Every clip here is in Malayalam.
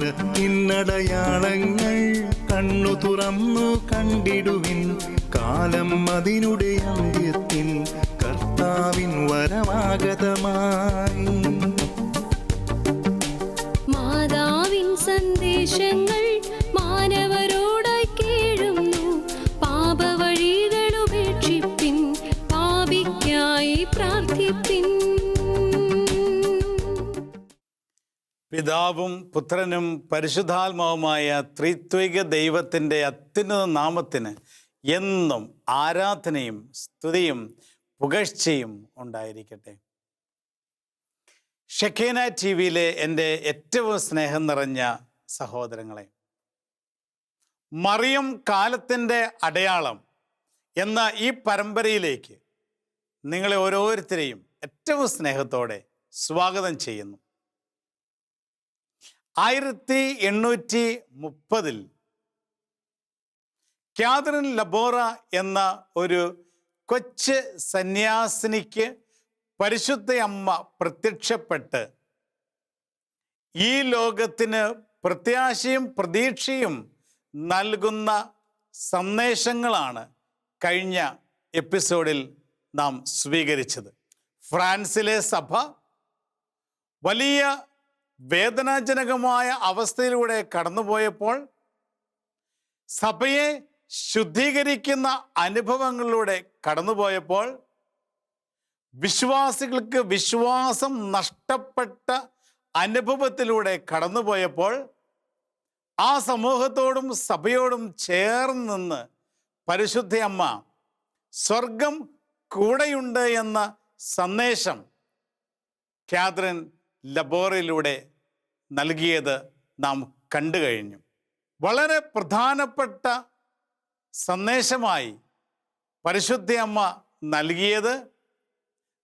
കാലത്തിനടയാളങ്ങൾ കണ്ണു തുറന്നു കണ്ടിടുവിൻ. കാലം അതിനുടെ അന്ത്യത്തിൽ കർത്താവിൻ വരമാഗതമായി മാതാവിൻ സന്ദേശങ്ങൾ പിതാവും പുത്രനും പരിശുദ്ധാത്മാവുമായ ത്രിത്വിക ദൈവത്തിന്റെ അത്യുന്നത നാമത്തിന് എന്നും ആരാധനയും സ്തുതിയും പുകഴ്ചയും ഉണ്ടായിരിക്കട്ടെ. ഷെഖേന ടി വിയിലെ എന്റെ ഏറ്റവും സ്നേഹം നിറഞ്ഞ സഹോദരങ്ങളെ മറിയം കാലത്തിന്റെ അടയാളം എന്ന ഈ പരമ്പരയിലേക്ക് നിങ്ങളെ ഓരോരുത്തരെയും ഏറ്റവും സ്നേഹത്തോടെ സ്വാഗതം ചെയ്യുന്നു. ആയിരത്തി എണ്ണൂറ്റി മുപ്പതിൽ ക്യാതറിൻ ലബോറ എന്ന ഒരു കൊച്ച് സന്യാസിനിക്ക് പരിശുദ്ധ അമ്മ പ്രത്യക്ഷപ്പെട്ട് ഈ ലോകത്തിന് പ്രത്യാശയും പ്രതീക്ഷയും നൽകുന്ന സന്ദേശങ്ങളാണ് കഴിഞ്ഞ എപ്പിസോഡിൽ നാം സ്വീകരിച്ചത്. ഫ്രാൻസിലെ സഭ വലിയ വേദനാജനകമായ അവസ്ഥയിലൂടെ കടന്നുപോയപ്പോൾ സഭയെ ശുദ്ധീകരിക്കുന്ന അനുഭവങ്ങളിലൂടെ കടന്നുപോയപ്പോൾ വിശ്വാസികൾക്ക് വിശ്വാസം നഷ്ടപ്പെട്ട അനുഭവത്തിലൂടെ കടന്നുപോയപ്പോൾ ആ സമൂഹത്തോടും സഭയോടും ചേർന്ന് നിന്ന് പരിശുദ്ധ അമ്മ സ്വർഗം കൂടെയുണ്ട് എന്ന സന്ദേശം കാതറിൻ ലബോറിലൂടെ നൽകിയത് നാം കണ്ടു കഴിഞ്ഞു. വളരെ പ്രധാനപ്പെട്ട സന്ദേശമായി പരിശുദ്ധ അമ്മ നൽകിയത്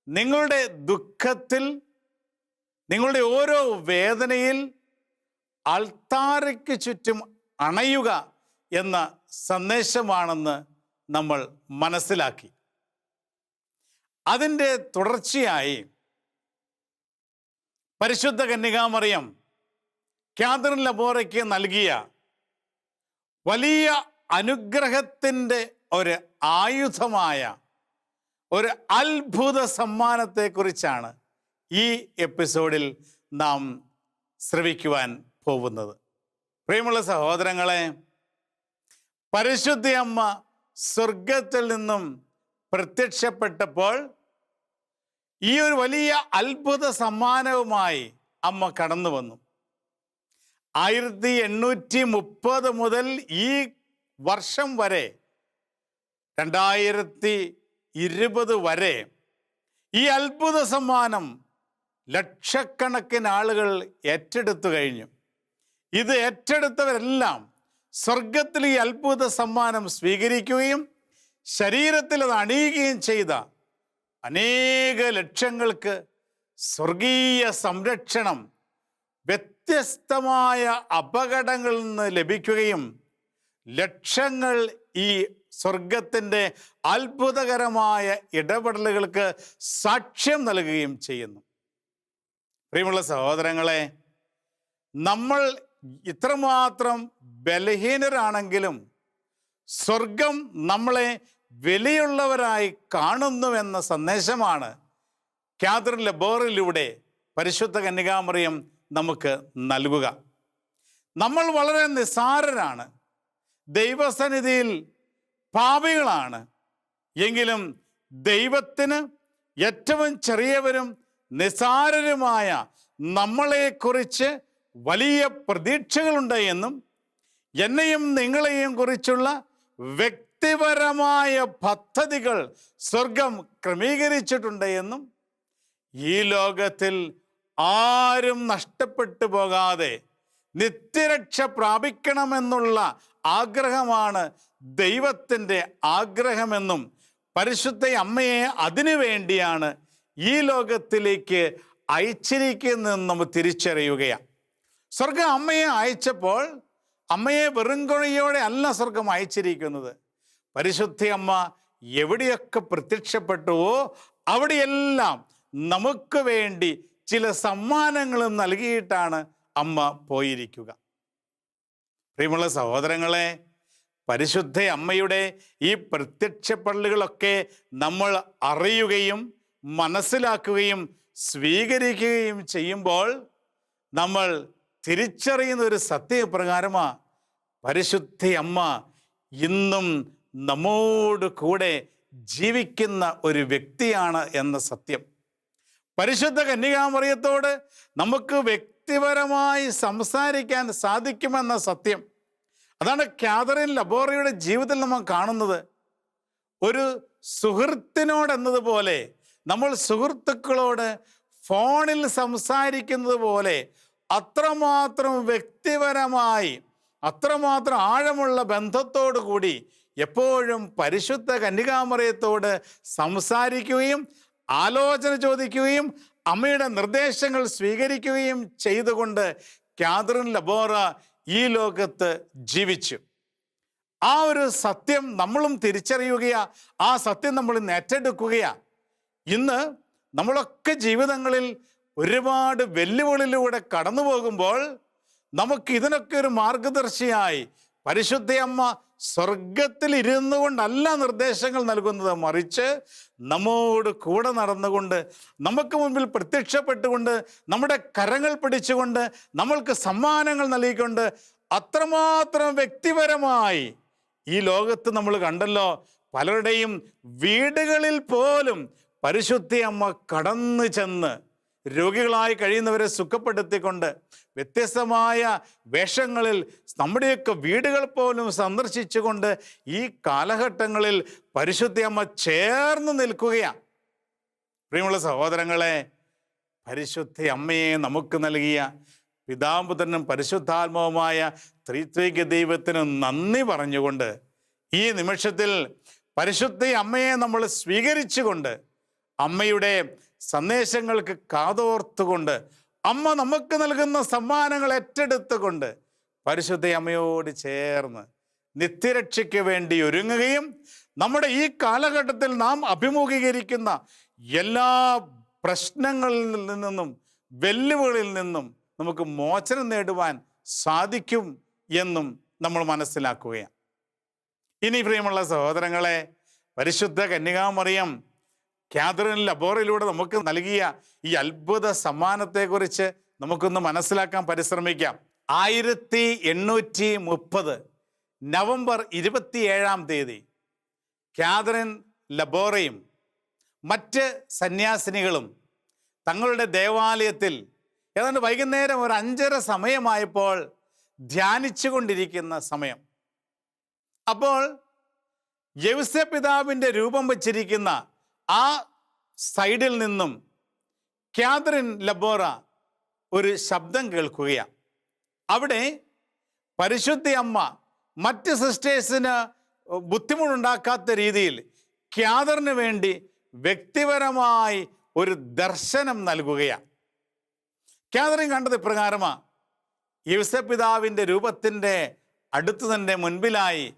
നിങ്ങളുടെ ദുഃഖത്തിൽ നിങ്ങളുടെ ഓരോ വേദനയിൽ അൾത്താരയ്ക്ക് ചുറ്റും അണയുക എന്ന സന്ദേശമാണെന്ന് നമ്മൾ മനസ്സിലാക്കി. അതിന്റെ തുടർച്ചയായി പരിശുദ്ധ കന്യകാമറിയം ക്യാതറിൻ ലബോറയ്ക്ക് നൽകിയ വലിയ അനുഗ്രഹത്തിന്റെ ഒരു ആയുധമായ ഒരു അത്ഭുത സമ്മാനത്തെക്കുറിച്ചാണ് ഈ എപ്പിസോഡിൽ നാം ശ്രവിക്കുവാൻ പോകുന്നത്. പ്രിയമുള്ള സഹോദരങ്ങളെ പരിശുദ്ധ അമ്മ സ്വർഗത്തിൽ നിന്നും പ്രത്യക്ഷപ്പെട്ടപ്പോൾ ഈ ഒരു വലിയ അത്ഭുത സമ്മാനവുമായി അമ്മ കടന്നു വന്നു. ആയിരത്തി എണ്ണൂറ്റി മുപ്പത് മുതൽ ഈ വർഷം വരെ രണ്ടായിരത്തി ഇരുപത് വരെ ഈ അത്ഭുത സമ്മാനം ലക്ഷക്കണക്കിന് ആളുകൾ ഏറ്റെടുത്തു കഴിഞ്ഞു. ഇത് ഏറ്റെടുത്തവരെല്ലാം സ്വർഗത്തിൽ ഈ അത്ഭുത സമ്മാനം സ്വീകരിക്കുകയും ശരീരത്തിൽ അത് അണിയുകയും ചെയ്ത അനേക ലക്ഷ്യങ്ങൾക്ക് സ്വർഗീയ സംരക്ഷണം വ്യത്യസ്തമായ അപകടങ്ങളിൽ നിന്ന് ലഭിക്കുകയും ലക്ഷങ്ങൾ ഈ സ്വർഗത്തിന്റെ അത്ഭുതകരമായ ഇടപെടലുകൾക്ക് സാക്ഷ്യം നൽകുകയും ചെയ്യുന്നു. പ്രിയമുള്ള സഹോദരങ്ങളെ നമ്മൾ ഇത്രമാത്രം ബലഹീനരാണെങ്കിലും സ്വർഗം നമ്മളെ വിലയുള്ളവരായി കാണുന്നുവെന്ന സന്ദേശമാണ് കാതറിൻ ലബോറിലൂടെ പരിശുദ്ധ കന്യകാമറിയം നമുക്ക് നൽകുക. നമ്മൾ വളരെ നിസ്സാരരാണ്. ദൈവസന്നിധിയിൽ പാപികളാണ്. എങ്കിലും ദൈവത്തിന് ഏറ്റവും ചെറിയവരും നിസാരരുമായ നമ്മളെക്കുറിച്ച് വലിയ പ്രതീക്ഷകളുണ്ട് എന്നും എന്നെയും നിങ്ങളെയും കുറിച്ചുള്ള വ്യക്തിപരമായ പദ്ധതികൾ സ്വർഗം ക്രമീകരിച്ചിട്ടുണ്ട് എന്നും ഈ ലോകത്തിൽ ആരും നഷ്ടപ്പെട്ടു പോകാതെ നിത്യരക്ഷ പ്രാപിക്കണമെന്നുള്ള ആഗ്രഹമാണ് ദൈവത്തിന്റെ ആഗ്രഹമെന്നും പരിശുദ്ധ അമ്മയെ അതിനു വേണ്ടിയാണ് ഈ ലോകത്തിലേക്ക് അയച്ചിരിക്കുന്നതെന്ന് നമ്മൾ തിരിച്ചറിയുകയാണ്. സ്വർഗം അമ്മയെ അയച്ചപ്പോൾ അമ്മയെ വെറുങ്കൊഴിയോടെ അല്ല സ്വർഗം അയച്ചിരിക്കുന്നത്. പരിശുദ്ധ അമ്മ എവിടെയൊക്കെ പ്രത്യക്ഷപ്പെട്ടുവോ അവിടെയെല്ലാം നമുക്ക് വേണ്ടി ചില സമ്മാനങ്ങളും നൽകിയിട്ടാണ് അമ്മ പോയിരിക്കുക. പ്രിയമുള്ള സഹോദരങ്ങളെ പരിശുദ്ധ അമ്മയുടെ ഈ പ്രത്യക്ഷപ്പെടലുകളൊക്കെ നമ്മൾ അറിയുകയും മനസ്സിലാക്കുകയും സ്വീകരിക്കുകയും ചെയ്യുമ്പോൾ നമ്മൾ തിരിച്ചറിയുന്ന ഒരു സത്യപ്രകാരമാണ് പരിശുദ്ധ അമ്മ ഇന്നും നമ്മോട് കൂടെ ജീവിക്കുന്ന ഒരു വ്യക്തിയാണ് എന്ന സത്യം. പരിശുദ്ധ കന്യകാമറിയത്തോട് നമുക്ക് വ്യക്തിപരമായി സംസാരിക്കാൻ സാധിക്കുമെന്ന സത്യം. അതാണ് കാതറിൻ ലബോറയുടെ ജീവിതത്തിൽ നമ്മൾ കാണുന്നത്. ഒരു സുഹൃത്തിനോട് എന്നതുപോലെ നമ്മൾ സുഹൃത്തുക്കളോട് ഫോണിൽ സംസാരിക്കുന്നത് പോലെ അത്രമാത്രം വ്യക്തിപരമായി അത്രമാത്രം ആഴമുള്ള ബന്ധത്തോടു കൂടി എപ്പോഴും പരിശുദ്ധ കന്യകാമറയത്തോട് സംസാരിക്കുകയും ആലോചന ചോദിക്കുകയും അമ്മയുടെ നിർദ്ദേശങ്ങൾ സ്വീകരിക്കുകയും ചെയ്തുകൊണ്ട് കാതറിൻ ലബോറ ഈ ലോകത്ത് ജീവിച്ചു. ആ ഒരു സത്യം നമ്മളും തിരിച്ചറിയുകയാ. ആ സത്യം നമ്മൾ നേറ്റെടുക്കുകയാ ഇന്ന് നമ്മളൊക്കെ ജീവിതങ്ങളിൽ ഒരുപാട് വെല്ലുവിളിയിലൂടെ കടന്നു പോകുമ്പോൾ നമുക്ക് ഇതിനൊക്കെ ഒരു മാർഗദർശിയായി. പരിശുദ്ധയമ്മ സ്വർഗത്തിൽ ഇരുന്നു കൊണ്ടല്ല നിർദ്ദേശങ്ങൾ നൽകുന്നത്. മറിച്ച് നമ്മോട് കൂടെ നടന്നുകൊണ്ട് നമുക്ക് മുമ്പിൽ പ്രത്യക്ഷപ്പെട്ടുകൊണ്ട് നമ്മുടെ കരങ്ങൾ പിടിച്ചുകൊണ്ട് നമ്മൾക്ക് സമ്മാനങ്ങൾ നൽകിക്കൊണ്ട് അത്രമാത്രം വ്യക്തിപരമായി ഈ ലോകത്ത് നമ്മൾ കണ്ടല്ലോ. പലരുടെയും വീടുകളിൽ പോലും പരിശുദ്ധി അമ്മ കടന്നു ചെന്ന് രോഗികളായി കഴിയുന്നവരെ സുഖപ്പെടുത്തിക്കൊണ്ട് വ്യത്യസ്തമായ വേഷങ്ങളിൽ നമ്മുടെയൊക്കെ വീടുകൾ പോലും സന്ദർശിച്ചുകൊണ്ട് ഈ കാലഘട്ടങ്ങളിൽ പരിശുദ്ധി അമ്മ ചേർന്ന് നിൽക്കുകയാണ്. പ്രിയമുള്ള സഹോദരങ്ങളെ പരിശുദ്ധ അമ്മയെ നമുക്ക് നൽകിയ പിതാമ്പുത്രനും പരിശുദ്ധാത്മാവുമായ ത്രിത്വിക ദൈവത്തിന് നന്ദി പറഞ്ഞുകൊണ്ട് ഈ നിമിഷത്തിൽ പരിശുദ്ധ അമ്മയെ നമ്മൾ സ്വീകരിച്ചുകൊണ്ട് അമ്മയുടെ സന്ദേശങ്ങൾക്ക് കാതോർത്തുകൊണ്ട് അമ്മ നമുക്ക് നൽകുന്ന സമ്മാനങ്ങൾ ഏറ്റെടുത്തുകൊണ്ട് പരിശുദ്ധ അമ്മയോട് ചേർന്ന് നിത്യരക്ഷയ്ക്ക് വേണ്ടി ഒരുങ്ങുകയും നമ്മുടെ ഈ കാലഘട്ടത്തിൽ നാം അഭിമുഖീകരിക്കുന്ന എല്ലാ പ്രശ്നങ്ങളിൽ നിന്നും വെല്ലുവിളിയിൽ നിന്നും നമുക്ക് മോചനം നേടുവാൻ സാധിക്കും എന്നും നമ്മൾ മനസ്സിലാക്കുകയാണ്. ഇനി പ്രിയമുള്ള സഹോദരങ്ങളെ പരിശുദ്ധ കന്യകാമറിയം കാതറിൻ ലബോറയിലൂടെ നമുക്ക് നൽകിയ ഈ അത്ഭുത സമ്മാനത്തെക്കുറിച്ച് നമുക്കൊന്ന് മനസ്സിലാക്കാൻ പരിശ്രമിക്കാം. ആയിരത്തി എണ്ണൂറ്റി മുപ്പത് നവംബർ ഇരുപത്തിയേഴാം തീയതി കാതറിൻ ലബോറയും മറ്റ് സന്യാസിനികളും തങ്ങളുടെ ദേവാലയത്തിൽ ഏതാണ്ട് വൈകുന്നേരം ഒരു അഞ്ചര സമയമായപ്പോൾ ധ്യാനിച്ചു കൊണ്ടിരിക്കുന്ന സമയം. അപ്പോൾ യൗസ പിതാവിന്റെ രൂപം വച്ചിരിക്കുന്ന ആ സൈഡിൽ നിന്നും കാതറിൻ ലബോറ ഒരു ശബ്ദം കേൾക്കുകയാണ് അവിടെ പരിശുദ്ധി അമ്മ മറ്റ് സിസ്റ്റേഴ്സിന് ബുദ്ധിമുട്ടുണ്ടാക്കാത്ത രീതിയിൽ ക്യാദറിന് വേണ്ടി വ്യക്തിപരമായി ഒരു ദർശനം നൽകുകയാണ് ക്യാദറിൻ കണ്ടത് ഇപ്രകാരമാണ് യുവസപിതാവിന്റെ രൂപത്തിന്റെ അടുത്ത് തന്നെ മുൻപിലായി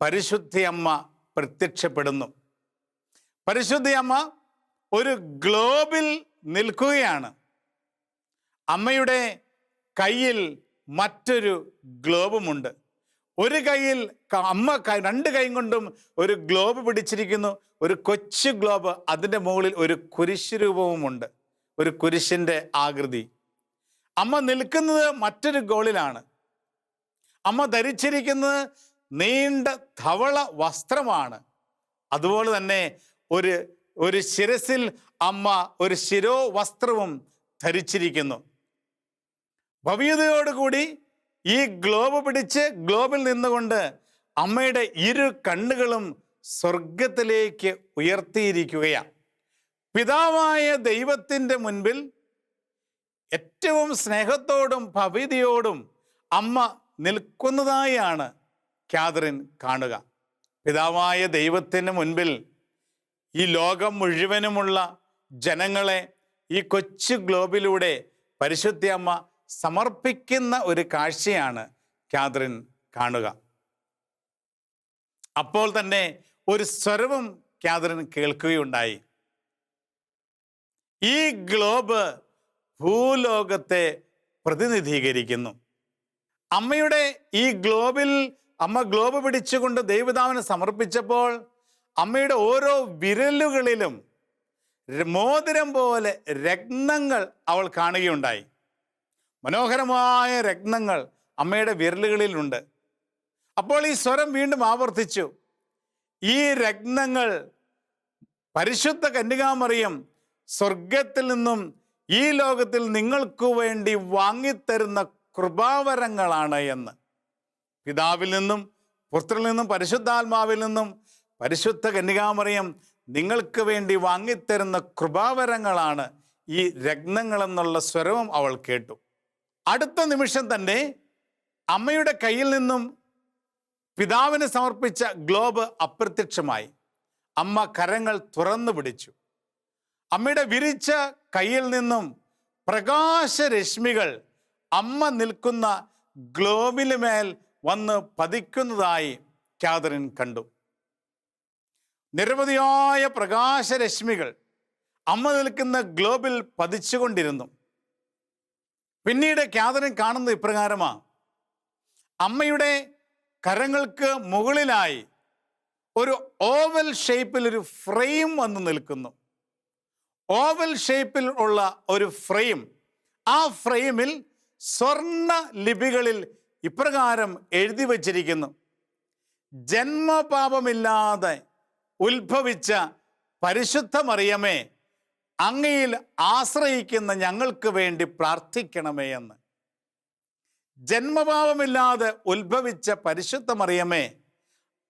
പരിശുദ്ധി അമ്മ പ്രത്യക്ഷപ്പെടുന്നു. പരിശുദ്ധി അമ്മ ഒരു ഗ്ലോബിൽ നിൽക്കുകയാണ്. അമ്മയുടെ കയ്യിൽ മറ്റൊരു ഗ്ലോബുമുണ്ട്. ഒരു കയ്യിൽ അമ്മ രണ്ട് കൈ കൊണ്ടും ഒരു ഗ്ലോബ് പിടിച്ചിരിക്കുന്നു. ഒരു കൊച്ചു ഗ്ലോബ് അതിന്റെ മുകളിൽ ഒരു കുരിശ് രൂപവുമുണ്ട്. ഒരു കുരിശിന്റെ ആകൃതി. അമ്മ നിൽക്കുന്നത് മറ്റൊരു ഗോളിലാണ്. അമ്മ ധരിച്ചിരിക്കുന്നത് നീണ്ട ധവള വസ്ത്രമാണ്. അതുപോലെ തന്നെ ഒരു ഒരു ശിരസിൽ അമ്മ ഒരു ശിരോ വസ്ത്രവും ധരിച്ചിരിക്കുന്നു. ഭവ്യതയോടുകൂടി ഈ ഗ്ലോബ് പിടിച്ച് ഗ്ലോബിൽ നിന്നുകൊണ്ട് അമ്മയുടെ ഇരു കണ്ണുകളും സ്വർഗത്തിലേക്ക് ഉയർത്തിയിരിക്കുകയാണ് പിതാവായ ദൈവത്തിന്റെ മുൻപിൽ ഏറ്റവും സ്നേഹത്തോടും ഭവ്യതയോടും അമ്മ നിൽക്കുന്നതായാണ് കാതറിൻ കാണുക. പിതാവായ ദൈവത്തിന് മുൻപിൽ ഈ ലോകം മുഴുവനുമുള്ള ജനങ്ങളെ ഈ കൊച്ചു ഗ്ലോബിലൂടെ പരിശുദ്ധ അമ്മ സമർപ്പിക്കുന്ന ഒരു കാഴ്ചയാണ് കാതറിൻ കാണുക. അപ്പോൾ തന്നെ ഒരു സ്വരവും കാതറിൻ കേൾക്കുകയുണ്ടായി. ഈ ഗ്ലോബ് ഭൂലോകത്തെ പ്രതിനിധീകരിക്കുന്നു. അമ്മയുടെ ഈ ഗ്ലോബിൽ അമ്മ ഗ്ലോബ് പിടിച്ചുകൊണ്ട് ദൈവതാവിന് സമർപ്പിച്ചപ്പോൾ അമ്മയുടെ ഓരോ വിരലുകളിലും മോതിരം പോലെ രത്നങ്ങൾ അവൾ കാണുകയുണ്ടായി. മനോഹരമായ രത്നങ്ങൾ അമ്മയുടെ വിരലുകളിലുണ്ട്. അപ്പോൾ ഈ സ്വരം വീണ്ടും ആവർത്തിച്ചു. ഈ രത്നങ്ങൾ പരിശുദ്ധ കന്യകാമറിയം സ്വർഗത്തിൽ നിന്നും ഈ ലോകത്തിൽ നിങ്ങൾക്കു വേണ്ടി വാങ്ങിത്തരുന്ന കൃപാവരങ്ങളാണ് എന്ന്. പിതാവിൽ നിന്നും പുത്രനിൽ നിന്നും പരിശുദ്ധാത്മാവിൽ നിന്നും പരിശുദ്ധ കന്യകാമറിയം നിങ്ങൾക്ക് വേണ്ടി വാങ്ങിത്തരുന്ന കൃപാവരങ്ങളാണ് ഈ രത്നങ്ങളെന്നുള്ള സ്വരവും അവൾ കേട്ടു. അടുത്ത നിമിഷം തന്നെ അമ്മയുടെ കയ്യിൽ നിന്നും പിതാവിന് സമർപ്പിച്ച ഗ്ലോബ് അപ്രത്യക്ഷമായി. അമ്മ കരങ്ങൾ തുറന്നു പിടിച്ചു. അമ്മയുടെ വിരിച്ച കയ്യിൽ നിന്നും പ്രകാശരശ്മികൾ അമ്മ നിൽക്കുന്ന ഗ്ലോബിന് മേൽ വന്ന് പതിക്കുന്നതായി കാതറിൻ കണ്ടു. നിരവധിയായ പ്രകാശരശ്മികൾ അമ്മ നിൽക്കുന്ന ഗ്ലോബിൽ പതിച്ചുകൊണ്ടിരുന്നു. പിന്നീട് ക്യാതറിൻ കാണുന്നത് ഇപ്രകാരമാ. അമ്മയുടെ കരങ്ങൾക്ക് മുകളിലായി ഒരു ഓവൽ ഷേപ്പിൽ ഒരു ഫ്രെയിം വന്ന് നിൽക്കുന്നു. ഓവൽ ഷേപ്പിൽ ഉള്ള ഒരു ഫ്രെയിം ആ ഫ്രെയിമിൽ സ്വർണ ലിപികളിൽ ഇപ്രകാരം എഴുതി വച്ചിരിക്കുന്നു. ജന്മപാപമില്ലാതെ ഉത്ഭവിച്ച പരിശുദ്ധ മറിയമേ അങ്ങയിൽ ആശ്രയിക്കുന്ന ഞങ്ങൾക്ക് വേണ്ടി പ്രാർത്ഥിക്കണമേ എന്ന്. ജന്മഭാവമില്ലാതെ ഉത്ഭവിച്ച പരിശുദ്ധ മറിയമേ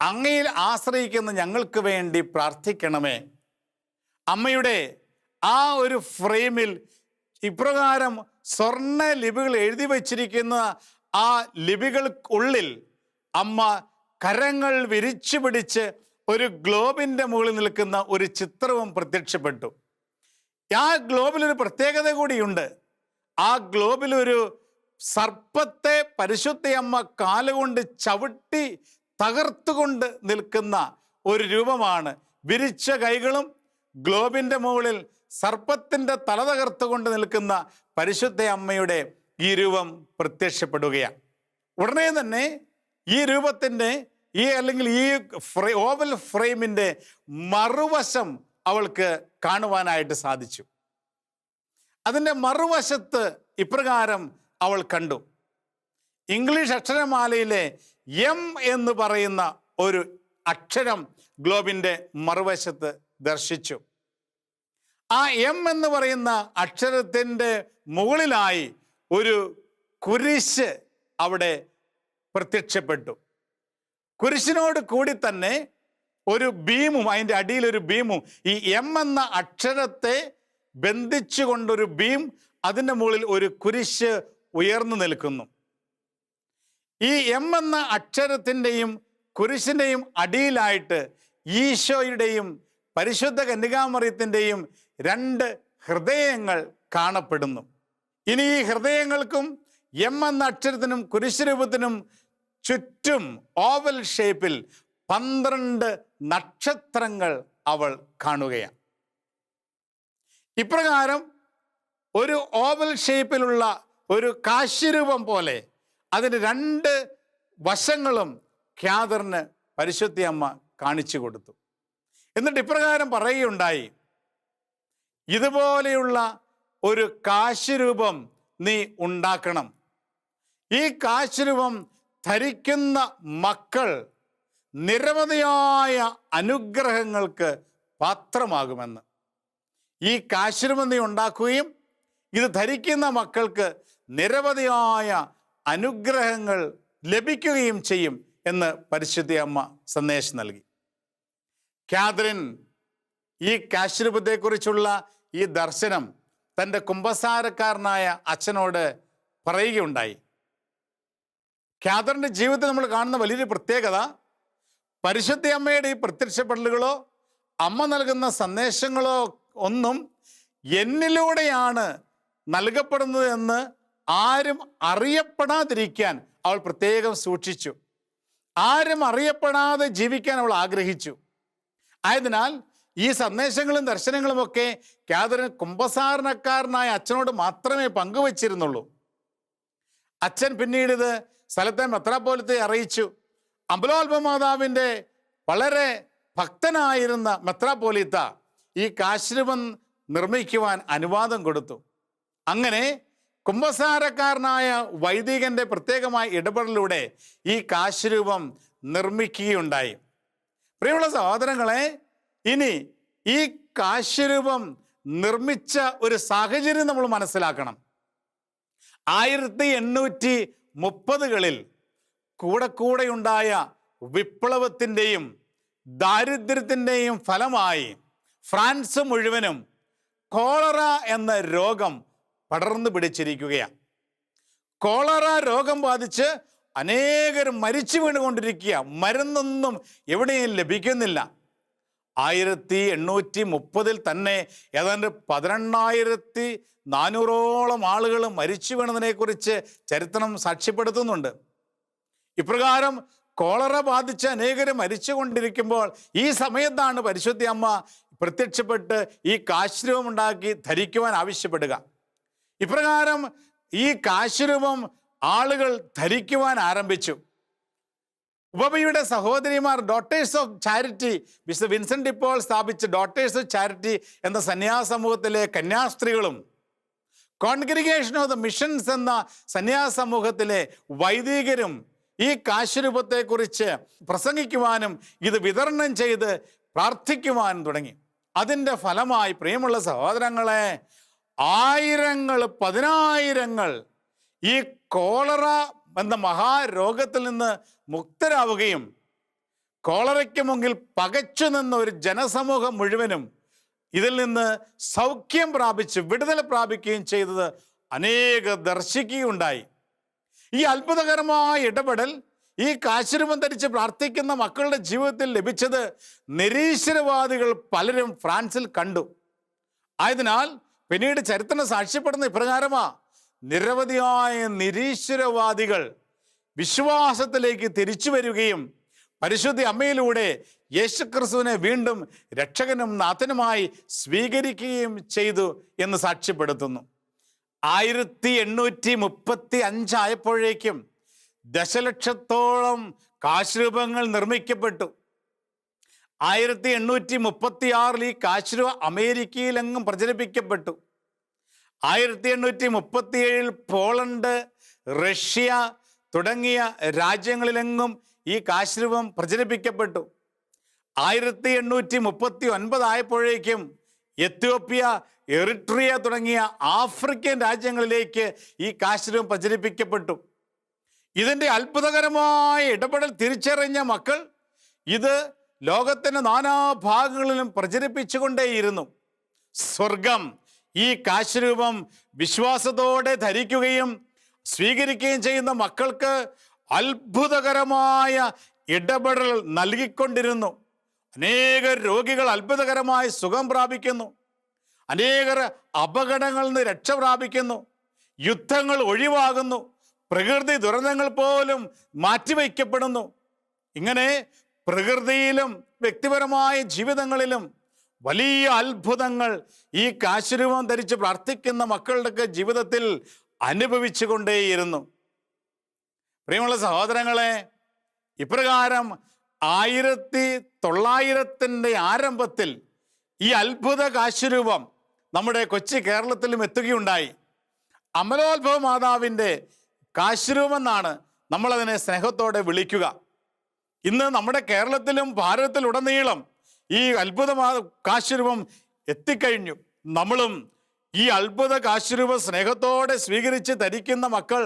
അങ്ങയിൽ ആശ്രയിക്കുന്ന ഞങ്ങൾക്ക് വേണ്ടി പ്രാർത്ഥിക്കണമേ. അമ്മയുടെ ആ ഒരു ഫ്രെയിമിൽ ഇപ്രകാരം സ്വർണ ലിപികൾ എഴുതി വച്ചിരിക്കുന്ന ആ ലിപികൾക്കുള്ളിൽ അമ്മ കരങ്ങൾ വിരിച്ചു പിടിച്ച് ഒരു ഗ്ലോബിന്റെ മുകളിൽ നിൽക്കുന്ന ഒരു ചിത്രവും പ്രത്യക്ഷപ്പെട്ടു. ആ ഗ്ലോബിൽ ഒരു പ്രത്യേകത കൂടിയുണ്ട്. ആ ഗ്ലോബിൽ ഒരു സർപ്പത്തെ പരിശുദ്ധയമ്മ കാലുകൊണ്ട് ചവിട്ടി തകർത്തുകൊണ്ട് നിൽക്കുന്ന ഒരു രൂപമാണ്. വിരിച്ച കൈകളും ഗ്ലോബിന്റെ മുകളിൽ സർപ്പത്തിന്റെ തല തകർത്തുകൊണ്ട് നിൽക്കുന്ന പരിശുദ്ധ അമ്മയുടെ ഈ രൂപം പ്രത്യക്ഷപ്പെടുകയാണ്. ഉടനെ തന്നെ ഈ രൂപത്തിന്റെ ഈ അല്ലെങ്കിൽ ഈ ഫ്രെ ഓവൽ ഫ്രെയിമിന്റെ മറുവശം അവൾക്ക് കാണുവാനായിട്ട് സാധിച്ചു. അതിന്റെ മറുവശത്ത് ഇപ്രകാരം അവൾ കണ്ടു. ഇംഗ്ലീഷ് അക്ഷരമാലയിലെ എം എന്ന് പറയുന്ന ഒരു അക്ഷരം ഗ്ലോബിന്റെ മറുവശത്ത് ദർശിച്ചു. ആ എം എന്ന് പറയുന്ന അക്ഷരത്തിന്റെ മുകളിലായി ഒരു കുരിശ് അവിടെ പ്രത്യക്ഷപ്പെട്ടു. കുരിശിനോട് കൂടി തന്നെ ഒരു ഭീമും അതിന്റെ അടിയിൽ ഒരു ബീമും ഈ എം എന്ന അക്ഷരത്തെ ബന്ധിച്ചുകൊണ്ടൊരു ഭീം അതിന്റെ മുകളിൽ ഒരു കുരിശ് ഉയർന്നു നിൽക്കുന്നു. ഈ എം എന്ന അക്ഷരത്തിന്റെയും കുരിശിന്റെയും അടിയിലായിട്ട് ഈശോയുടെയും പരിശുദ്ധ കന്യകാമറിയത്തിന്റെയും രണ്ട് ഹൃദയങ്ങൾ കാണപ്പെടുന്നു. ഇനി ഈ ഹൃദയങ്ങൾക്കും എം എന്ന അക്ഷരത്തിനും കുരിശ് രൂപത്തിനും ചുറ്റും ഓവൽ ഷേപ്പിൽ പന്ത്രണ്ട് നക്ഷത്രങ്ങൾ അവൾ കാണുകയാണ്. ഇപ്രകാരം ഒരു ഓവൽ ഷേപ്പിലുള്ള ഒരു കാശ്യരൂപം പോലെ അതിന് രണ്ട് വശങ്ങളും ഖ്യാദറിന് പരിശുദ്ധി അമ്മ കാണിച്ചു കൊടുത്തു. എന്നിട്ട് ഇപ്രകാരം പറയുകയുണ്ടായി ഇതുപോലെയുള്ള ഒരു കാശ്യരൂപം നീ ഉണ്ടാക്കണം. ഈ കാശുരൂപം ധരിക്കുന്ന മക്കൾ നിരവധിയായ അനുഗ്രഹങ്ങൾക്ക് പാത്രമാകുമെന്ന്. ഈ കാശുരൂപം നീ ഉണ്ടാക്കുകയും ഇത് ധരിക്കുന്ന മക്കൾക്ക് നിരവധിയായ അനുഗ്രഹങ്ങൾ ലഭിക്കുകയും ചെയ്യും എന്ന് പരിശുദ്ധി അമ്മ സന്ദേശം നൽകി. കാതറിൻ ഈ കാശ്രൂപത്തെക്കുറിച്ചുള്ള ഈ ദർശനം തന്റെ കുംഭസാരക്കാരനായ അച്ഛനോട് പറയുകയുണ്ടായി. ഖ്യാദറിന്റെ ജീവിതത്തിൽ നമ്മൾ കാണുന്ന വലിയൊരു പ്രത്യേകത പരിശുദ്ധ അമ്മയുടെ ഈ പ്രത്യക്ഷപ്പെടലുകളോ അമ്മ നൽകുന്ന സന്ദേശങ്ങളോ ഒന്നും എന്നിലൂടെയാണ് നൽകപ്പെടുന്നത് എന്ന് ആരും അറിയപ്പെടാതിരിക്കാൻ അവൾ പ്രത്യേകം സൂക്ഷിച്ചു. ആരും അറിയപ്പെടാതെ ജീവിക്കാൻ അവൾ ആഗ്രഹിച്ചു. ആയതിനാൽ ഈ സന്ദേശങ്ങളും ദർശനങ്ങളുമൊക്കെ കാതറിന് കുംഭസാരണക്കാരനായ അച്ഛനോട് മാത്രമേ പങ്കുവച്ചിരുന്നുള്ളൂ. അച്ഛൻ പിന്നീട് ഇത് സ്ഥലത്തെ മെത്രാപ്പോലത്തെ അറിയിച്ചു. അമ്പലോത്ഭ മാതാവിന്റെ വളരെ ഭക്തനായിരുന്ന മെത്രാപ്പോലീത്ത ഈ കാശ്രമം നിർമ്മിക്കുവാൻ അനുവാദം കൊടുത്തു. അങ്ങനെ കുംഭസാരക്കാരനായ വൈദികന്റെ പ്രത്യേകമായ ഇടപെടലിലൂടെ ഈ കാശ്രൂപം നിർമ്മിക്കുകയുണ്ടായി. പ്രിയമുള്ള സഹോദരങ്ങളെ ഇനി ഈ കാശ്രൂപം നിർമ്മിച്ച ഒരു സാഹചര്യം നമ്മൾ മനസ്സിലാക്കണം. ആയിരത്തി എണ്ണൂറ്റി മുപ്പതുകളിൽ കൂടെ കൂടെയുണ്ടായ വിപ്ലവത്തിന്റെയും ദാരിദ്ര്യത്തിന്റെയും ഫലമായി ഫ്രാൻസ് മുഴുവനും കോളറ എന്ന രോഗം പടർന്നു പിടിച്ചിരിക്കുകയാണ്. കോളറ രോഗം ബാധിച്ച് അനേകർ മരിച്ചു വീണുകൊണ്ടിരിക്കുക മരുന്നൊന്നും എവിടെയും ലഭിക്കുന്നില്ല. ആയിരത്തി എണ്ണൂറ്റി മുപ്പതിൽ തന്നെ ഏതാണ്ട് പതിനെണ്ണായിരത്തി നാനൂറോളം ആളുകൾ മരിച്ചു വീണതിനെക്കുറിച്ച് ചരിത്രം സാക്ഷ്യപ്പെടുത്തുന്നുണ്ട്. ഇപ്രകാരം കോളറ ബാധിച്ച് അനേകർ മരിച്ചുകൊണ്ടിരിക്കുമ്പോൾ ഈ സമയത്താണ് പരിശുദ്ധി അമ്മ പ്രത്യക്ഷപ്പെട്ട് ഈ കാശ്രൂപം ഉണ്ടാക്കി ധരിക്കുവാൻ ആവശ്യപ്പെടുക. ഇപ്രകാരം ഈ കാശ്രൂപം ആളുകൾ ധരിക്കുവാൻ ആരംഭിച്ചു. ഉപമയുടെ സഹോദരിമാർ daughters of charity mister Vincent ഇപ്പോൾ സ്ഥാപിച്ച ഡോട്ടേഴ്സ് ഓഫ് ചാരിറ്റി എന്ന സന്യാസ സമൂഹത്തിലെ കന്യാസ്ത്രീകളും കോൺഗ്രിഗേഷൻ ഓഫ് ദ മിഷൻസ് എന്ന സന്യാസ സമൂഹത്തിലെ വൈദികരും ഈ കാശുരൂപത്തെക്കുറിച്ച് പ്രസംഗിക്കുവാനും ഇത് വിതരണം ചെയ്ത് പ്രാർത്ഥിക്കുവാനും തുടങ്ങി. അതിന്റെ ഫലമായി പ്രിയമുള്ള സഹോദരങ്ങളെ ആയിരങ്ങൾ പതിനായിരങ്ങൾ ഈ കോളറ എന്ന മഹാരോഗത്തിൽ നിന്ന് മുക്തരാവുകയും കോളറയ്ക്ക് മുമ്പിൽ പകച്ചു നിന്ന ഒരു ജനസമൂഹം മുഴുവനും ഇതിൽ നിന്ന് സൗഖ്യം പ്രാപിച്ച് വിടുതൽ പ്രാപിക്കുകയും ചെയ്തത് അനേക ദർശിക്കുകയുണ്ടായി. ഈ അത്ഭുതകരമായ ഇടപെടൽ ഈ കാശുരൂപം ധരിച്ച് പ്രാർത്ഥിക്കുന്ന മക്കളുടെ ജീവിതത്തിൽ ലഭിച്ചത് നിരീശ്വരവാദികൾ പലരും ഫ്രാൻസിൽ കണ്ടു. ആയതിനാൽ പിന്നീട് ചരിത്രം സാക്ഷ്യപ്പെടുന്ന ഇപ്രകാരമാ. നിരവധിയായ നിരീശ്വരവാദികൾ വിശ്വാസത്തിലേക്ക് തിരിച്ചു വരികയും പരിശുദ്ധ അമ്മയിലൂടെ യേശുക്രിസ്തുവിനെ വീണ്ടും രക്ഷകനും നാഥനുമായി സ്വീകരിക്കുകയും ചെയ്തു എന്ന് സാക്ഷ്യപ്പെടുത്തുന്നു. ആയിരത്തി എണ്ണൂറ്റി മുപ്പത്തി അഞ്ചായപ്പോഴേക്കും ദശലക്ഷത്തോളം കാശ്രൂപങ്ങൾ നിർമ്മിക്കപ്പെട്ടു. ആയിരത്തി എണ്ണൂറ്റി മുപ്പത്തി ആറിൽ ഈ കാശ്രൂപ അമേരിക്കയിലെങ്ങും പ്രചരിപ്പിക്കപ്പെട്ടു. ആയിരത്തി എണ്ണൂറ്റി മുപ്പത്തി ഏഴിൽ പോളണ്ട് റഷ്യ തുടങ്ങിയ രാജ്യങ്ങളിലെങ്ങും ഈ കാശ്രൂപം പ്രചരിപ്പിക്കപ്പെട്ടു. ആയിരത്തി എണ്ണൂറ്റി മുപ്പത്തി ഒൻപതായപ്പോഴേക്കും എത്യോപ്യ എറിട്രിയ തുടങ്ങിയ ആഫ്രിക്കൻ രാജ്യങ്ങളിലേക്ക് ഈ കാശ്രൂപം പ്രചരിപ്പിക്കപ്പെട്ടു. ഇതിന്റെ അത്ഭുതകരമായ ഇടപെടൽ തിരിച്ചറിഞ്ഞ മക്കൾ ഇത് ലോകത്തിന്റെ നാനാഭാഗങ്ങളിലും പ്രചരിപ്പിച്ചുകൊണ്ടേയിരുന്നു. സ്വർഗം ഈ കാശ്രൂപം വിശ്വാസത്തോടെ ധരിക്കുകയും സ്വീകരിക്കുകയും ചെയ്യുന്ന മക്കൾക്ക് അത്ഭുതകരമായ ഇടപെടൽ നൽകിക്കൊണ്ടിരുന്നു. അനേക രോഗികൾ അത്ഭുതകരമായി സുഖം പ്രാപിക്കുന്നു. അനേകർ അപകടങ്ങളിൽ നിന്ന് രക്ഷ പ്രാപിക്കുന്നു. യുദ്ധങ്ങൾ ഒഴിവാകുന്നു. പ്രകൃതി ദുരന്തങ്ങൾ പോലും മാറ്റിവയ്ക്കപ്പെടുന്നു ഇങ്ങനെ പ്രകൃതിയിലും വ്യക്തിപരമായ ജീവിതങ്ങളിലും വലിയ അത്ഭുതങ്ങൾ ഈ കാശുരൂപം ധരിച്ച് പ്രാർത്ഥിക്കുന്ന മക്കളുടെ ജീവിതത്തിൽ അനുഭവിച്ചു കൊണ്ടേയിരുന്നു പ്രിയമുള്ള സഹോദരങ്ങളെ ഇപ്രകാരം ആയിരത്തി തൊള്ളായിരത്തിന്റെ ആരംഭത്തിൽ ഈ അത്ഭുത കാശുരൂപം നമ്മുടെ കൊച്ചി കേരളത്തിലും എത്തുകയുണ്ടായി. അമലോത്ഭവ മാതാവിന്റെ കാശുരൂപം എന്നാണ് നമ്മളതിനെ സ്നേഹത്തോടെ വിളിക്കുക. ഇന്ന് നമ്മുടെ കേരളത്തിലും ഭാരതത്തിലുടനീളം ഈ അത്ഭുത കാശുരൂപം എത്തിക്കഴിഞ്ഞു. നമ്മളും ഈ അത്ഭുത കാശുരൂപ സ്നേഹത്തോടെ സ്വീകരിച്ച് ധരിക്കുന്ന മക്കൾ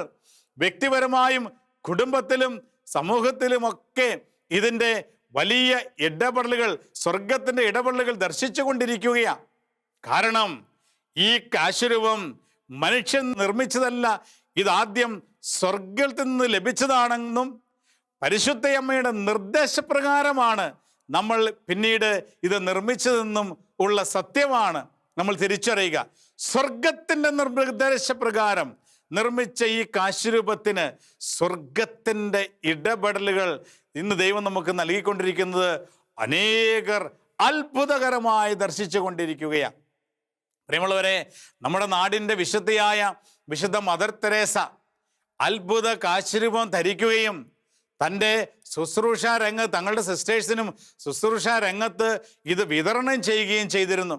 വ്യക്തിപരമായും കുടുംബത്തിലും സമൂഹത്തിലുമൊക്കെ ഇതിന്റെ വലിയ ഇടപെടലുകൾ സ്വർഗത്തിന്റെ ഇടപെടലുകൾ ദർശിച്ചു കൊണ്ടിരിക്കുകയാണ് കാരണം ഈ കാശുരൂപം മനുഷ്യൻ നിർമ്മിച്ചതല്ല ഇതാദ്യം സ്വർഗത്തിൽ നിന്ന് ലഭിച്ചതാണെന്നും പരിശുദ്ധയമ്മയുടെ നിർദ്ദേശപ്രകാരമാണ് നമ്മൾ പിന്നീട് ഇത് നിർമ്മിച്ചതെന്നും ഉള്ള സത്യമാണ് നമ്മൾ തിരിച്ചറിയുക. സ്വർഗത്തിന്റെ നിർദ്ദേശപ്രകാരം നിർമ്മിച്ച ഈ കാശുരൂപത്തിന് സ്വർഗത്തിന്റെ ഇടപെടലുകൾ ഇന്ന് ദൈവം നമുക്ക് നൽകിക്കൊണ്ടിരിക്കുന്നത് അനേകർ അത്ഭുതകരമായി ദർശിച്ചു കൊണ്ടിരിക്കുകയാണ്. പ്രിയമുള്ളവരെ നമ്മുടെ നാടിന്റെ വിശുദ്ധയായ വിശുദ്ധ മദർ തെരേസ അത്ഭുത കാശുരൂപം ധരിക്കുകയും തന്റെ ശുശ്രൂഷ രംഗത്ത് തങ്ങളുടെ സിസ്റ്റേഴ്സിനും ശുശ്രൂഷ രംഗത്ത് ഇത് വിതരണം ചെയ്യുകയും ചെയ്തിരുന്നു.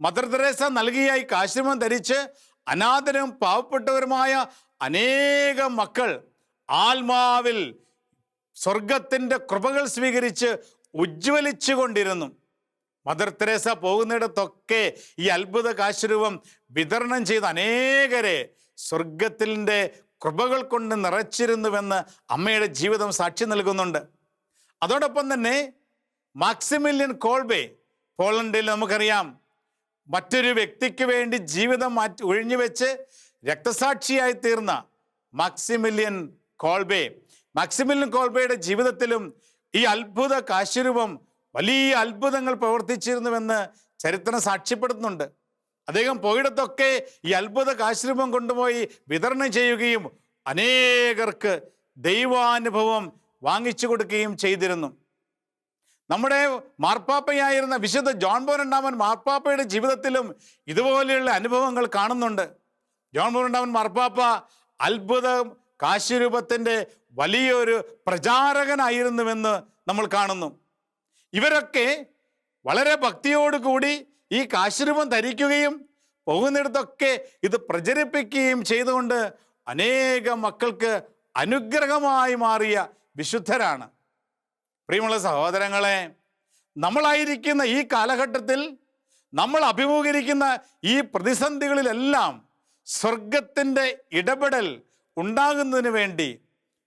മദർ തെരേസ നൽകിയ ഈ കാശുരൂപം ധരിച്ച് അനാഥരും പാവപ്പെട്ടവരുമായ അനേകം മക്കൾ ആത്മാവിൽ സ്വർഗത്തിന്റെ കൃപകൾ സ്വീകരിച്ച് ഉജ്ജ്വലിച്ചു കൊണ്ടിരുന്നു മദർ തെരേസ പോകുന്നിടത്തൊക്കെ ഈ അത്ഭുത കാശുരൂപം വിതരണം ചെയ്ത അനേകരെ സ്വർഗത്തിന്റെ കൃപകൾ കൊണ്ട് നിറച്ചിരുന്നുവെന്ന് അമ്മയുടെ ജീവിതം സാക്ഷി നൽകുന്നുണ്ട്. അതോടൊപ്പം തന്നെ മാക്സിമില്യൻ കോൾബെ പോളണ്ടിൽ നമുക്കറിയാം. മറ്റൊരു വ്യക്തിക്ക് വേണ്ടി ജീവിതം മാറ്റി ഒഴിഞ്ഞുവെച്ച് രക്തസാക്ഷിയായി തീർന്ന മാക്സിമില്യൻ കോൾബെ. മാക്സിമില്യൻ കോൾബയുടെ ജീവിതത്തിലും ഈ അത്ഭുത കാശുരൂപം വലിയ അത്ഭുതങ്ങൾ പ്രവർത്തിച്ചിരുന്നുവെന്ന് ചരിത്രം സാക്ഷ്യപ്പെടുത്തുന്നുണ്ട്. അദ്ദേഹം പോയിടത്തൊക്കെ ഈ അത്ഭുത കാശുരൂപം കൊണ്ടുപോയി വിതരണം ചെയ്യുകയും അനേകർക്ക് ദൈവാനുഭവം വാങ്ങിച്ചു കൊടുക്കുകയും ചെയ്തിരുന്നു. നമ്മുടെ മാർപ്പാപ്പയായിരുന്ന വിശുദ്ധ ജോൺ ബോൺ രണ്ടാമൻ മാർപ്പാപ്പയുടെ ജീവിതത്തിലും ഇതുപോലെയുള്ള അനുഭവങ്ങൾ കാണുന്നുണ്ട്. ജോൺ ബോൺ രണ്ടാമൻ മാർപ്പാപ്പ അത്ഭുത കാശ്യരൂപത്തിന്റെ വലിയൊരു പ്രചാരകനായിരുന്നുവെന്ന് നമ്മൾ കാണുന്നു. ഇവരൊക്കെ വളരെ ഭക്തിയോടുകൂടി ഈ കാശ്യരൂപം ധരിക്കുകയും പോകുന്നിടത്തൊക്കെ ഇത് പ്രചരിപ്പിക്കുകയും ചെയ്തുകൊണ്ട് അനേകം മക്കൾക്ക് അനുഗ്രഹമായി മാറിയ വിശുദ്ധരാണ്. പ്രിയമുള്ള സഹോദരങ്ങളെ നമ്മളായിരിക്കുന്ന ഈ കാലഘട്ടത്തിൽ നമ്മൾ അഭിമുഖീകരിക്കുന്ന ഈ പ്രതിസന്ധികളിലെല്ലാം സ്വർഗത്തിന്റെ ഇടപെടൽ ഉണ്ടാകുന്നതിന് വേണ്ടി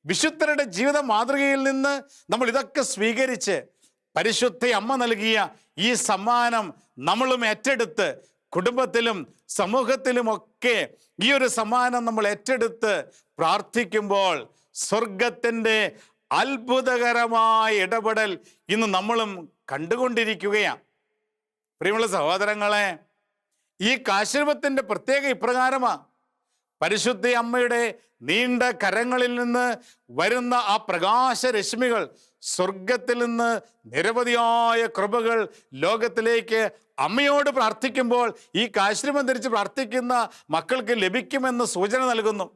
വിശുദ്ധരുടെ ജീവിത മാതൃകയിൽ നിന്ന് നമ്മൾ ഇതൊക്കെ സ്വീകരിച്ച് പരിശുദ്ധ അമ്മ നൽകിയ ഈ സമ്മാനം നമ്മളും ഏറ്റെടുത്ത് കുടുംബത്തിലും സമൂഹത്തിലുമൊക്കെ ഈ ഒരു സമ്മാനം നമ്മൾ ഏറ്റെടുത്ത് പ്രാർത്ഥിക്കുമ്പോൾ സ്വർഗത്തിന്റെ അത്ഭുതകരമായ ഇടപെടൽ ഇന്ന് നമ്മളും കണ്ടുകൊണ്ടിരിക്കുകയാണ്. പ്രിയമുള്ള സഹോദരങ്ങളെ ഈ കാശ്രമത്തിന്റെ പ്രത്യേക ഇപ്രകാരമാണ് പരിശുദ്ധ അമ്മയുടെ നീണ്ട കരങ്ങളിൽ നിന്ന് വരുന്ന ആ പ്രകാശരശ്മികൾ സ്വർഗത്തിൽ നിന്ന് നിരവധിയായ കൃപകൾ ലോകത്തിലേക്ക് അമ്മയോട് പ്രാർത്ഥിക്കുമ്പോൾ ഈ കാശ്രമം ധരിച്ച് പ്രാർത്ഥിക്കുന്ന മക്കൾക്ക് ലഭിക്കുമെന്ന് സൂചന നൽകുന്നു.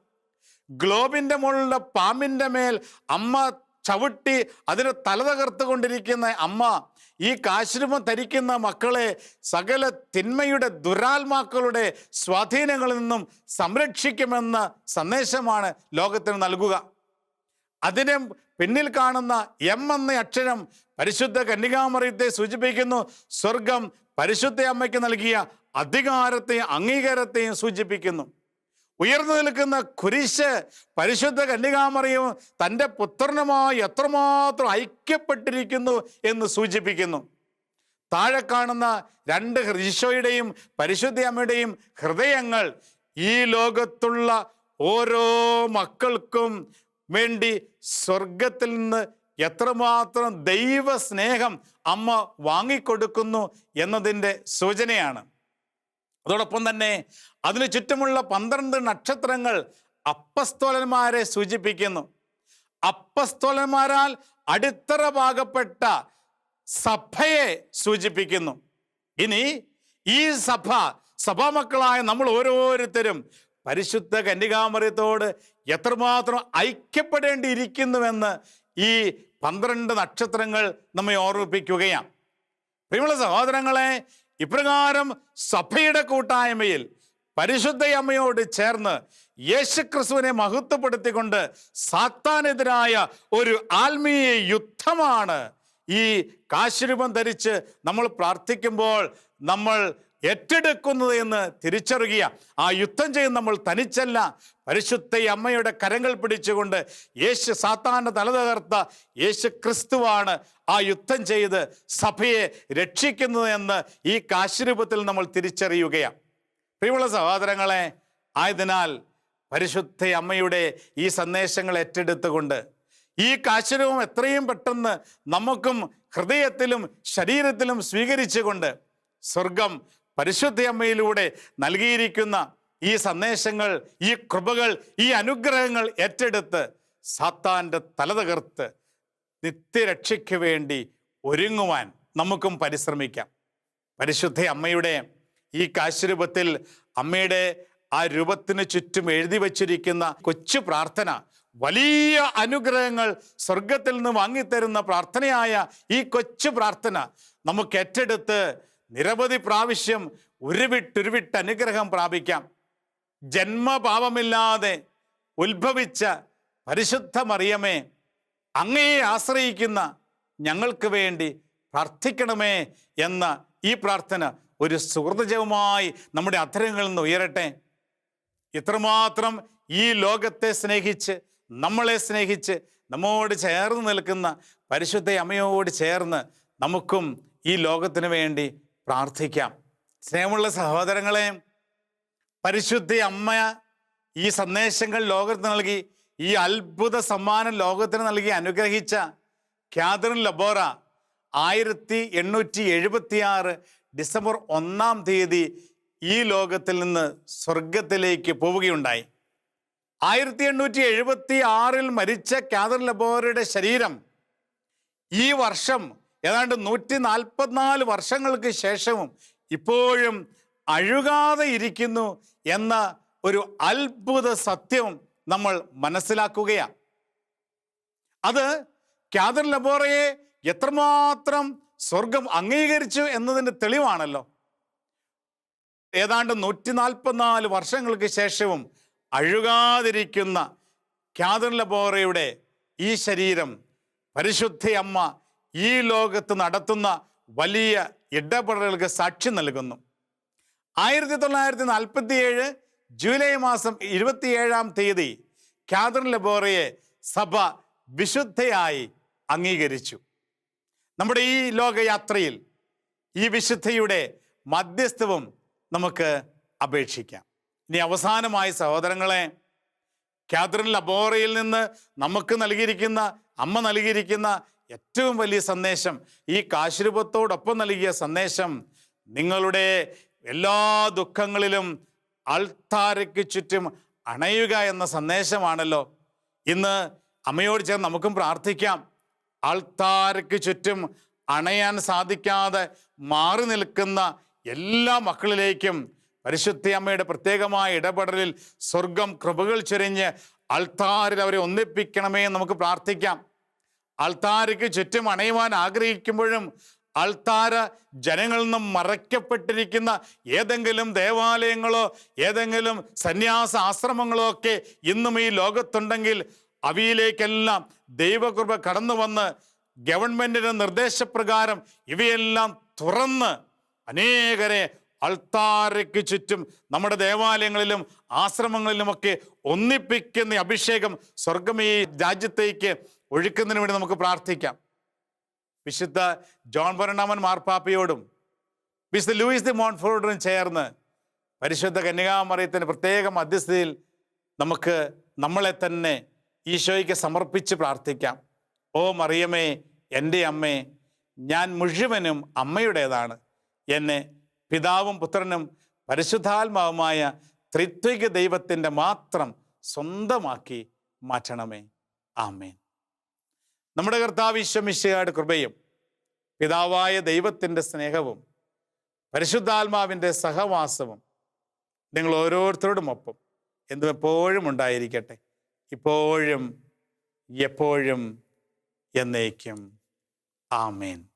ഗ്ലോബിന്റെ മുകളിലുള്ള പാമ്പിന്റെ മേൽ അമ്മ ചവിട്ടി അതിന് തല തകർത്തുകൊണ്ടിരിക്കുന്ന അമ്മ ഈ കാശ്രമം ധരിക്കുന്ന മക്കളെ സകല തിന്മയുടെ ദുരാത്മാക്കളുടെ സ്വാധീനങ്ങളിൽ നിന്നും സംരക്ഷിക്കുമെന്ന സന്ദേശമാണ് ലോകത്തിന് നൽകുക. അതിനെ പിന്നിൽ കാണുന്ന എം എന്ന അക്ഷരം പരിശുദ്ധ കന്യകാമറിയത്തെ സൂചിപ്പിക്കുന്നു. സ്വർഗം പരിശുദ്ധ അമ്മയ്ക്ക് നൽകിയ അധികാരത്തെയും അംഗീകാരത്തെയും സൂചിപ്പിക്കുന്നു. ഉയർന്നു നിൽക്കുന്ന കുരിശ് പരിശുദ്ധ കന്യകാമറിയും തന്റെ പുത്രനുമായി എത്രമാത്രം ഐക്യപ്പെട്ടിരിക്കുന്നു എന്ന് സൂചിപ്പിക്കുന്നു. താഴെ കാണുന്ന രണ്ട് ഈശോയുടെയും പരിശുദ്ധ അമ്മയുടെയും ഹൃദയങ്ങൾ ഈ ലോകത്തുള്ള ഓരോ മക്കൾക്കും വേണ്ടി സ്വർഗത്തിൽ നിന്ന് എത്രമാത്രം ദൈവ സ്നേഹം അമ്മ വാങ്ങിക്കൊടുക്കുന്നു എന്നതിന്റെ സൂചനയാണ്. അതോടൊപ്പം തന്നെ അതിനു ചുറ്റുമുള്ള പന്ത്രണ്ട് നക്ഷത്രങ്ങൾ അപ്പസ്തോലന്മാരെ സൂചിപ്പിക്കുന്നു. അപ്പസ്തോലന്മാരാൽ അടിത്തറ പാകപ്പെട്ട സഭയെ സൂചിപ്പിക്കുന്നു. ഇനി ഈ സഭ സഭാമക്കളായ നമ്മൾ ഓരോരുത്തരും പരിശുദ്ധ കന്യകാമറിയത്തോട് എത്രമാത്രം ഐക്യപ്പെടേണ്ടിയിരിക്കുന്നുവെന്ന് ഈ പന്ത്രണ്ട് നക്ഷത്രങ്ങൾ നമ്മെ ഓർമ്മിപ്പിക്കുകയാണ്. പ്രിയമുള്ള സഹോദരങ്ങളെ ഇപ്രകാരം സഭയുടെ കൂട്ടായ്മയിൽ പരിശുദ്ധ അമ്മയോട് ചേർന്ന് യേശുക്രിസ്തുവിനെ മഹത്വപ്പെടുത്തിക്കൊണ്ട് സാത്താനെതിരായ ഒരു ആത്മീയ യുദ്ധമാണ് ഈ കാശുരൂപം ധരിച്ച് നമ്മൾ പ്രാർത്ഥിക്കുമ്പോൾ നമ്മൾ ഏറ്റെടുക്കുന്നത് എന്ന് തിരിച്ചറിയുക. ആ യുദ്ധം ചെയ്യുന്ന നമ്മൾ തനിച്ചല്ല. പരിശുദ്ധ അമ്മയുടെ കരങ്ങൾ പിടിച്ചുകൊണ്ട് യേശു സാത്താന്റെ തല തകർത്ത യേശു ക്രിസ്തുവാണ് ആ യുദ്ധം ചെയ്ത് സഭയെ രക്ഷിക്കുന്നത് എന്ന് ഈ കാശുരൂപത്തിൽ നമ്മൾ തിരിച്ചറിയുകയാണ്. പ്രിയമുള്ള സഹോദരങ്ങളെ ആയതിനാൽ പരിശുദ്ധ അമ്മയുടെ ഈ സന്ദേശങ്ങൾ ഏറ്റെടുത്തുകൊണ്ട് ഈ കാശ്വരവും എത്രയും പെട്ടെന്ന് നമുക്കും ഹൃദയത്തിലും ശരീരത്തിലും സ്വീകരിച്ചുകൊണ്ട് സ്വർഗം പരിശുദ്ധ അമ്മയിലൂടെ നൽകിയിരിക്കുന്ന ഈ സന്ദേശങ്ങൾ ഈ കൃപകൾ ഈ അനുഗ്രഹങ്ങൾ ഏറ്റെടുത്ത് സാത്താന്റെ തല തകർത്ത് നിത്യരക്ഷയ്ക്ക് വേണ്ടി ഒരുങ്ങുവാൻ നമുക്കും പരിശ്രമിക്കാം. പരിശുദ്ധ അമ്മയുടെ ഈ കാശുരൂപത്തിൽ അമ്മയുടെ ആ രൂപത്തിന് ചുറ്റും എഴുതി വച്ചിരിക്കുന്ന കൊച്ചു പ്രാർത്ഥന വലിയ അനുഗ്രഹങ്ങൾ സ്വർഗത്തിൽ നിന്ന് വാങ്ങിത്തരുന്ന പ്രാർത്ഥനയായ ഈ കൊച്ചു പ്രാർത്ഥന നമുക്ക് ഏറ്റെടുത്ത് നിരവധി പ്രാവശ്യം ഉരുവിട്ടുരുവിട്ട് അനുഗ്രഹം പ്രാപിക്കാം. ജന്മപാപമില്ലാതെ ഉത്ഭവിച്ച പരിശുദ്ധ മറിയമേ അങ്ങയെ ആശ്രയിക്കുന്ന ഞങ്ങൾക്ക് വേണ്ടി പ്രാർത്ഥിക്കണമേ എന്ന ഈ പ്രാർത്ഥന ഒരു സുഹൃതജവുമായി നമ്മുടെ അധരങ്ങളിൽ നിന്ന് ഉയരട്ടെ. ഇത്രമാത്രം ഈ ലോകത്തെ സ്നേഹിച്ച് നമ്മളെ സ്നേഹിച്ച് നമ്മോട് ചേർന്ന് നിൽക്കുന്ന പരിശുദ്ധ അമ്മയോട് ചേർന്ന് നമുക്കും ഈ ലോകത്തിന് വേണ്ടി പ്രാർത്ഥിക്കാം. സ്നേഹമുള്ള സഹോദരങ്ങളെ പരിശുദ്ധ അമ്മ ഈ സന്ദേശങ്ങൾ ലോകത്തിന് നൽകി ഈ അത്ഭുത സമ്മാനം ലോകത്തിന് നൽകി അനുഗ്രഹിച്ച ക്യാതറിൻ ലബോറ ആയിരത്തി എണ്ണൂറ്റി എഴുപത്തി ആറ് ഡിസംബർ ഒന്നാം തീയതി ഈ ലോകത്തിൽ നിന്ന് സ്വർഗത്തിലേക്ക് പോവുകയുണ്ടായി. ആയിരത്തി എണ്ണൂറ്റി എഴുപത്തി ആറിൽ മരിച്ച കാദർ ലബോറയുടെ ശരീരം ഈ വർഷം ഏതാണ്ട് നൂറ്റി നാൽപ്പത്തിനാല് വർഷങ്ങൾക്ക് ശേഷവും ഇപ്പോഴും അഴുകാതെ ഇരിക്കുന്നു എന്ന ഒരു അത്ഭുത സത്യം നമ്മൾ മനസ്സിലാക്കുകയാണ്. അത് കാദർ ലബോറയെ എത്രമാത്രം സ്വർഗം അംഗീകരിച്ചു എന്നതിന്റെ തെളിവാണല്ലോ. ഏതാണ്ട് നൂറ്റി നാൽപ്പത്തിനാല് വർഷങ്ങൾക്ക് ശേഷവും അഴുകാതിരിക്കുന്ന ക്യാദർ ലബോറയുടെ ഈ ശരീരം പരിശുദ്ധയമ്മ ഈ ലോകത്ത് നടത്തുന്ന വലിയ ഇടപെടലുകൾക്ക് സാക്ഷി നൽകുന്നു. ആയിരത്തി തൊള്ളായിരത്തി നാൽപ്പത്തി ഏഴ് ജൂലൈ മാസം ഇരുപത്തിയേഴാം തീയതി കാതറിൻ ലബോറയെ സഭ വിശുദ്ധയായി അംഗീകരിച്ചു. നമ്മുടെ ഈ ലോകയാത്രയിൽ ഈ വിശുദ്ധയുടെ മധ്യസ്ഥവും നമുക്ക് അപേക്ഷിക്കാം. ഇനി അവസാനമായി സഹോദരങ്ങളെ കാതറിൻ ലബോറയിൽ നിന്ന് നമുക്ക് നൽകിയിരിക്കുന്ന അമ്മ നൽകിയിരിക്കുന്ന ഏറ്റവും വലിയ സന്ദേശം ഈ കാശുരൂപത്തോടൊപ്പം നൽകിയ സന്ദേശം നിങ്ങളുടെ എല്ലാ ദുഃഖങ്ങളിലും അൾത്താരയ്ക്ക് ചുറ്റും അണയുക എന്ന സന്ദേശമാണല്ലോ. ഇന്ന് അമ്മയോട് ചേർന്ന് നമുക്കും പ്രാർത്ഥിക്കാം. ആൾത്താരയ്ക്ക് ചുറ്റും അണയാൻ സാധിക്കാതെ മാറി നിൽക്കുന്ന എല്ലാ മക്കളിലേക്കും പരിശുദ്ധ അമ്മയുടെ പ്രത്യേകമായ ഇടപെടലിൽ സ്വർഗം കൃപകൾ ചൊരിഞ്ഞ് അൾത്താരിൽ അവരെ ഒന്നിപ്പിക്കണമേ നമുക്ക് പ്രാർത്ഥിക്കാം. അൾത്താരയ്ക്ക് ചുറ്റും അണയുവാൻ ആഗ്രഹിക്കുമ്പോഴും അൾത്താര ജനങ്ങളിൽ നിന്നും മറയ്ക്കപ്പെട്ടിരിക്കുന്ന ഏതെങ്കിലും ദേവാലയങ്ങളോ ഏതെങ്കിലും സന്യാസ ആശ്രമങ്ങളോ ഒക്കെ ഇന്നും ഈ ലോകത്തുണ്ടെങ്കിൽ അവയിലേക്കെല്ലാം ദൈവകൃപ കടന്നു വന്ന് ഗവൺമെന്റിന്റെ നിർദ്ദേശപ്രകാരം ഇവയെല്ലാം തുറന്ന് അനേകരെ അൾത്താരയ്ക്ക് ചുറ്റും നമ്മുടെ ദേവാലയങ്ങളിലും ആശ്രമങ്ങളിലുമൊക്കെ ഒന്നിപ്പിക്കുന്ന അഭിഷേകം സ്വർഗം ഈ രാജ്യത്തേക്ക് ഒഴുക്കുന്നതിന് വേണ്ടി നമുക്ക് പ്രാർത്ഥിക്കാം. വിശുദ്ധ ജോൺ പരണാമൻ മാർപ്പാപ്പയോടും വിശുദ്ധ ലൂയിസ് ദി മോൺഫോർഡും ചേർന്ന് പരിശുദ്ധ കന്യകാമറിയത്തിന്റെ പ്രത്യേക മധ്യസ്ഥതയിൽ നമുക്ക് നമ്മളെ തന്നെ ഈശോയ്ക്ക് സമർപ്പിച്ച് പ്രാർത്ഥിക്കാം. ഓ മറിയമേ എന്റെ അമ്മേ ഞാൻ മുഴുവനും അമ്മയുടേതാണ്. എന്നെ പിതാവും പുത്രനും പരിശുദ്ധാത്മാവുമായ ത്രിത്വിക ദൈവത്തിന്റെ മാത്രം സ്വന്തമാക്കി മാറ്റണമേ. ആമേൻ. നമ്മുടെ കർത്താവ് ഈശ്വമിശയുടെ കൃപയും പിതാവായ ദൈവത്തിന്റെ സ്നേഹവും പരിശുദ്ധാത്മാവിന്റെ സഹവാസവും നിങ്ങൾ ഓരോരുത്തരോടുമൊപ്പം എന്തും എപ്പോഴും ഉണ്ടായിരിക്കട്ടെ. ഇപ്പോഴും എപ്പോഴും എന്നേക്കും. ആമേൻ.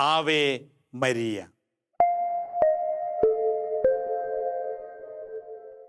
ആവേ മരിയ.